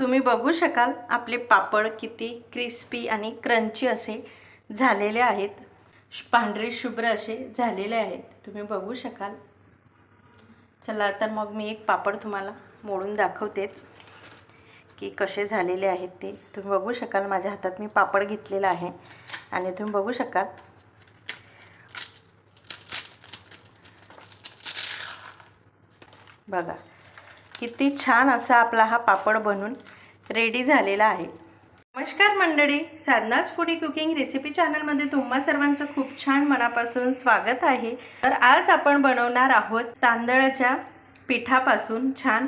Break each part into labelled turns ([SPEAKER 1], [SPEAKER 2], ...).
[SPEAKER 1] तुम्ही बघू शकाल आपले पापड किती क्रिस्पी आणि क्रंची असे झालेले आहेत. श- पांढरे शुभ्र असे झालेले आहेत. तुम्ही बघू शकाल. चला तर मग मी एक पापड तुम्हाला मोडून दाखवतेच की कसे झालेले आहेत ते. तुम्ही बघू शकाल माझ्या हातात मी पापड घेतलेला आहे आणि तुम्ही बघू शकाल. बघा किती छान असा आपला हा पापड बनून रेडी झालेला आहे. नमस्कार मंडळी साधनाज फूडी कुकिंग रेसिपी चॅनलमध्ये तुम्हा सर्वांचं खूप छान मनापासून स्वागत आहे. तर आज आपण बनवणार आहोत तांदळाच्या पिठापासून छान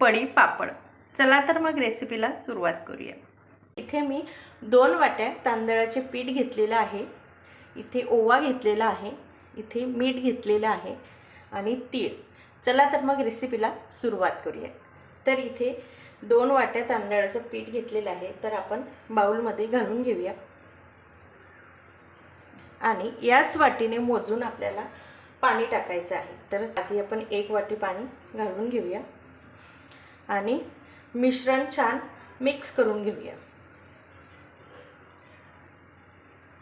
[SPEAKER 1] पडी पापड. चला तर मग रेसिपीला सुरुवात करूया. इथे मी दोन वाट्या तांदळाचे पीठ घेतलेलं आहे. इथे ओवा घेतलेला आहे. इथे मीठ घेतलेलं आहे. आणि तीळ. चला तर मग रेसिपीला सुरुवात करूयात. तर इथे दोन वाट्या तांदळाचं पीठ घेतलेलं आहे तर आपण बाऊलमध्ये घालून घेऊया. आणि याच वाटीने मोजून आपल्याला पाणी टाकायचं आहे. तर आधी आपण एक वाटी पाणी घालून घेऊया. आणि मिश्रण छान मिक्स करून घेऊया.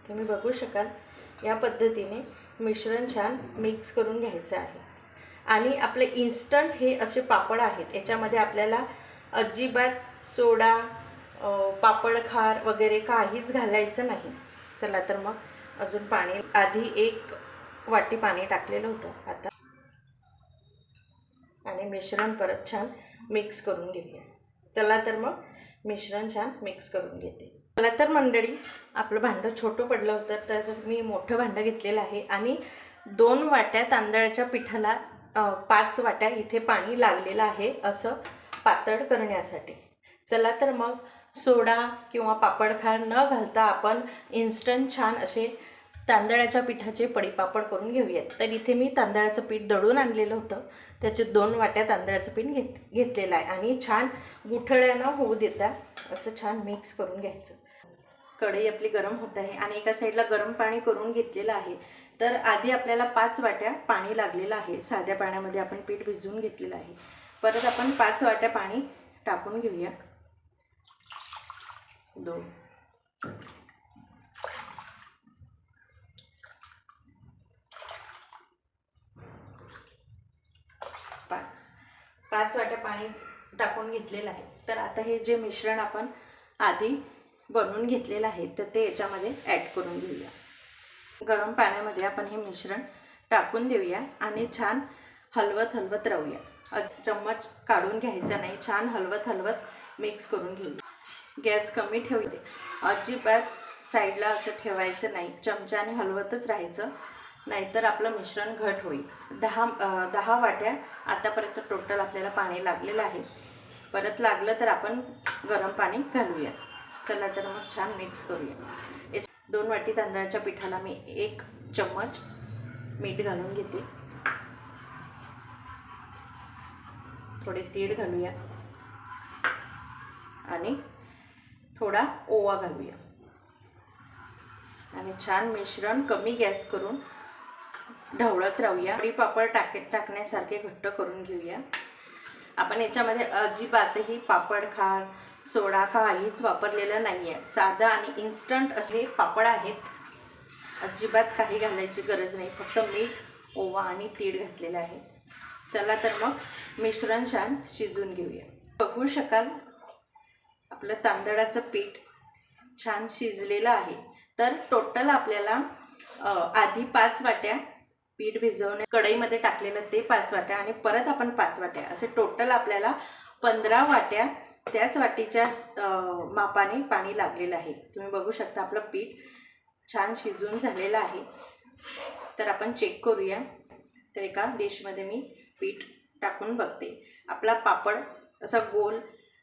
[SPEAKER 1] तुम्ही बघू शकाल या पद्धतीने मिश्रण छान मिक्स करून घ्यायचं आहे. आणि आपले इन्स्टंट हे असे पापड आहेत. याच्यामध्ये आपल्याला अजिबात सोडा पापड खार वगैरे काहीच घालायचं नाही. चला तर मग अजून पाणी आधी एक वाटी पाणी टाकलेलं होतं. आता आणि मिश्रण परत छान मिक्स करून घेऊया. चला तर मग मिश्रण छान मिक्स करून घेते. चला तर मंडळी आपलं भांडं छोटं पडलं होतं तर मी मोठं भांडं घेतलेलं आहे आणि दोन वाट्या तांदळाच्या पिठाला पाच वाट्या इथे पाणी लागलेलं आहे असं पातळ करण्यासाठी. चला तर मग सोडा किंवा पापडखार न घालता आपण इन्स्टंट छान असे तांदळाच्या पिठाचे पडीपापड करून घेऊयात. तर इथे मी तांदळाचं पीठ दळून आणलेलं होतं. त्याचे दोन वाट्या तांदळाचं पीठ घेत घेतलेलं आहे. आणि छान गुठळ्यानं होऊ देता असं छान मिक्स करून घ्यायचं. कढई आपली गरम होत आहे आणि एका साईडला गरम पाणी करून घेतलेलं आहे. तर आधी आपल्याला पाच वाट्या पाणी लागलेलं आहे. साध्या पाण्यामध्ये आपण पीठ भिजवून घेतलेलं आहे. परत आपण पाच वाट्या पाणी टाकून घेऊया. दोन. पाच. पाच वाट्या पाणी टाकून घेतलेलं आहे. तर आता हे जे मिश्रण आपण आधी बनवून घेतलेलं आहे तर ते याच्यामध्ये ॲड करून घेऊया. गरम पाण्यामध्ये आपण हे मिश्रण टाकून देऊया आणि छान हलवत हलवत राहूया अ- चम्मच काढून घ्यायचा नाही छान हलवत हलवत मिक्स करून घेऊया. गॅस कमी ठेवते. अजिबात साईडला असं ठेवायचं नाही चमच्याने हलवतच राहायचं. नाहीतर आपलं मिश्रण घट होईल. दहा दहा वाट्या आतापर्यंत टोटल आपल्याला पाणी लागलेलं आहे. परत लागलं तर आपण गरम पाणी घालूया. चला तर मग छान मिक्स करूया. दोन वाटी तांदळाच्या पिठाला मी एक चम्मच मीठ घालून घेते. थोडे तीळ घालूया. आणि थोडा ओवा घालूया. आणि छान मिश्रण कमी गॅस करून ढवळत राहूया. आणि पापड टाके टाकण्यासारखे घट्ट करून घेऊया. आपण याच्यामध्ये अजिबातही पापड खार सोडा काहीच वापरलेलं नाही आहे साधं आणि इन्स्टंट असे पापड आहेत. अजिबात काही घालायची गरज नाही. फक्त मीठ ओवा आणि तीळ घातलेलं आहे. चला तर मग मिश्रण छान शिजून घेऊया. बघू शकाल आपलं तांदळाचं पीठ छान शिजलेलं आहे. तर टोटल आपल्याला आधी पाच वाट्या पीठ भिजवणे कढईमध्ये टाकलेलं ते पाच वाट्या आणि परत आपण पाच वाट्या. असे टोटल आपल्याला पंधरा वाट्या त्याच वाटीच्या मापाने पाणी लागलेलं आहे. तुम्ही बघू शकता आपलं पीठ छान शिजून झालेलं आहे. तर आपण चेक करूया. तर एका डिशमध्ये मी पीठ टाकून बघते. आपला पापड असा गोल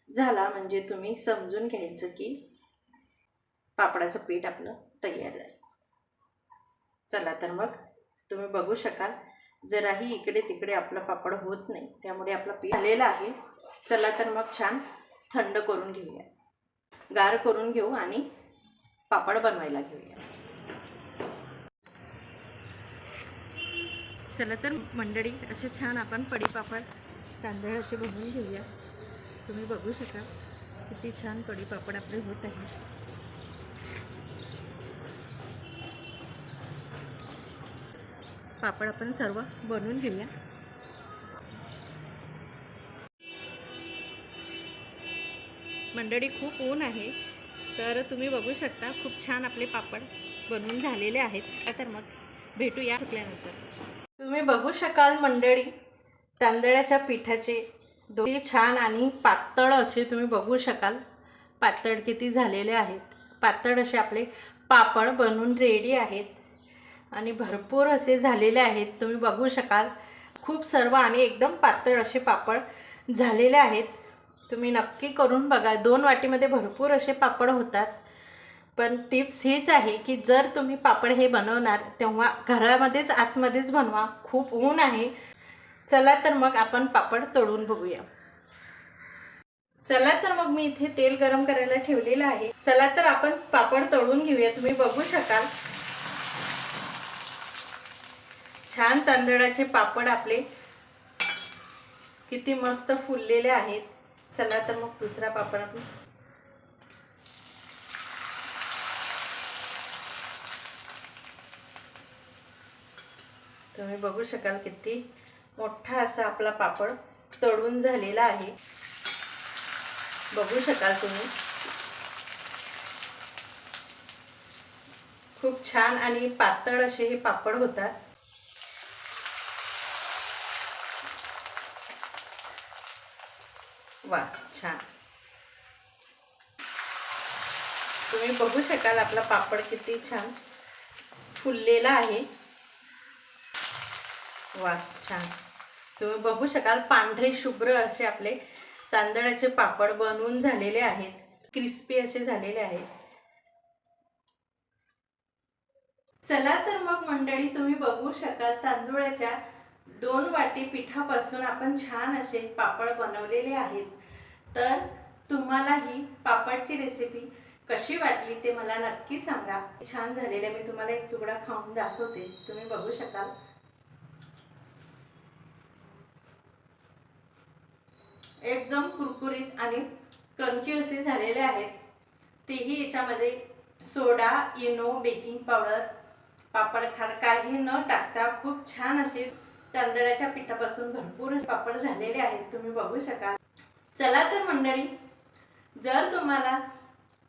[SPEAKER 1] झाला म्हणजे तुम्ही समजून घ्यायचं की पापडाचं पीठ आपलं तयार आहे. चला तर मग तुम्ही बघू शकाल. जराही इकडे तिकडे आपलं पापड होत नाही. त्यामुळे आपलं पीठ आलेलं आहे. चला तर मग छान थंड करून घेऊया. गार करून घेऊ आणि पापड बनवायला घेऊया. चला तर मंडळी असे छान आपण पडीपापड तांदळाचे बनवून घेऊया. तुम्ही बघू शकाल किती छान पडीपापड आपले होत आहे पापड आपण सर्व बनवून घेऊया. मंडळी खूप ऊन आहे. तर तुम्ही बघू शकता खूप छान आपले पापड बनवून झालेले आहेत. तर मग भेटूया सुकल्यानंतर. तुम्ही बघू शकाल मंडळी तांदळाच्या पिठाचे दोन्ही छान आणि पातळ असे तुम्ही बघू शकाल. पातळ किती झालेले आहेत. पातळ असे आपले पापड बनवून रेडी आहेत. आणि भरपूर असे झालेले आहेत. तुम्ही बघू शकाल खूप सर्व आणि एकदम पातळ असे पापड झालेले आहेत. तुम्ही नक्की करून बघा. दोन वाटीमध्ये भरपूर असे पापड होतात. पण टिप्स हीच आहे की जर तुम्ही पापड हे बनवणार तेव्हा घरामध्येच आतमध्येच बनवा. खूप ऊन आहे. चला तर मग आपण पापड तळून बघूया. चला तर मग मी इथे तेल गरम करायला ठेवलेलं आहे. चला तर आपण पापड तळून घेऊया. तुम्ही बघू शकाल. छान तांदळाचे पापड आपले किती मस्त फुललेले आहेत. चला तर मग दुसरा पापड आपण तुम्ही बघू शकाल किती मोठा असा आपला पापड तळून झालेला आहे. बघू शकाल तुम्ही. खूप छान आणि पातळ असे हे पापड होतात. वा छान. तुम्ही बघू शकाल आपला पापड किती छान फुललेला आहे. वा छान. तुम्ही बघू शकाल पांढरे शुभ्र असे आपले तांदळाचे पापड बनवून झालेले आहेत. क्रिस्पी असे झालेले आहेत. चला तर मग मंडळी तुम्ही बघू शकाल तांदुळाच्या दोन वाटी पिठापासून आपण छान असे पापड बनवलेले आहेत. तर तुम्हाला ही पापडची रेसिपी कशी वाटली ते मला नक्की सांगा. छान झालेले मी तुम्हाला एक तुकडा खाऊन दाखवतेस तुम्ही बघू शकाल. एकदम कुरकुरीत आणि क्रंची असे झालेले आहेत. तेही याच्यामध्ये soda Eno baking powder papad खार काही न टाकता खूप छान असे तांदळाच्या पिठापासून भरपूर पापड झालेले आहेत तुम्ही बघू शकाल. चला तर मंडळी जर तुम्हाला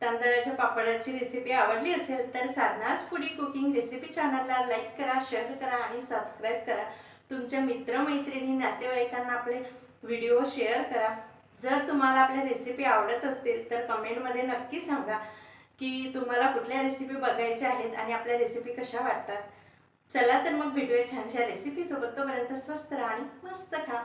[SPEAKER 1] तांदळाच्या पापडाची रेसिपी आवडली असेल तर साधनाच फुडी कुकिंग रेसिपी चॅनलला लाईक करा शेअर करा आणि सबस्क्राईब करा. तुमच्या मित्रमैत्रिणी नातेवाईकांना आपले व्हिडिओ शेअर करा. जर तुम्हाला आपल्या रेसिपी आवडत असतील तर कमेंटमध्ये नक्की सांगा की तुम्हाला कुठल्या रेसिपी बघायच्या आहेत आणि आपल्या रेसिपी कशा वाटतात. चला तर मग भेटूया छानशा रेसिपीसोबत तोपर्यंत स्वस्त राहा आणि मस्त खा.